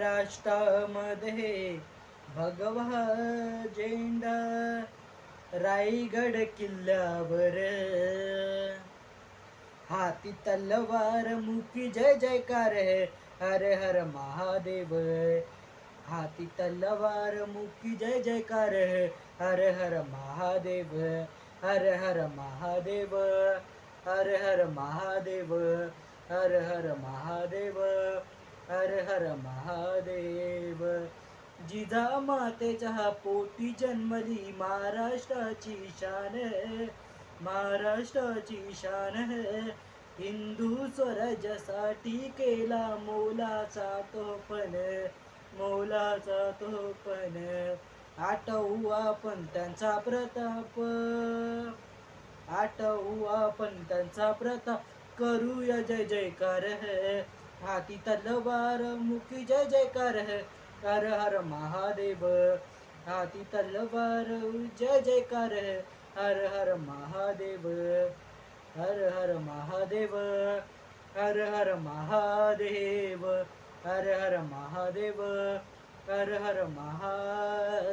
महाराष्ट्रामध्ये भगवा झेंडा रायगड किल्ल्यावर. हाती तलवार मुखी जय जयकार है, हर हर महादेव. हाती तलवार मुखी जय जयकार है, हर हर महादेव. हर हर महादेव, हर हर महादेव, हर हर महादेव. हर हर महादेव. जिजा मातेच्या पोटी जन्मली महाराष्ट्राची शान है महाराष्ट्राची शान है हिंदू स्वराज्यासाठी केला मोलाचा तो पण मोलाचा तो पण आठवू आपण त्यांचा प्रताप आठवू आपण त्यांचा प्रताप. करूया जय जयकार है हाती तलवार, मुखी जय जयकार है, हर हर महादेव। हाथी तलवार, जय जयकार है, हर हर महादेव। हर हर महादेव, हर हर महादेव। हर हर महादेव, हर हर महादेव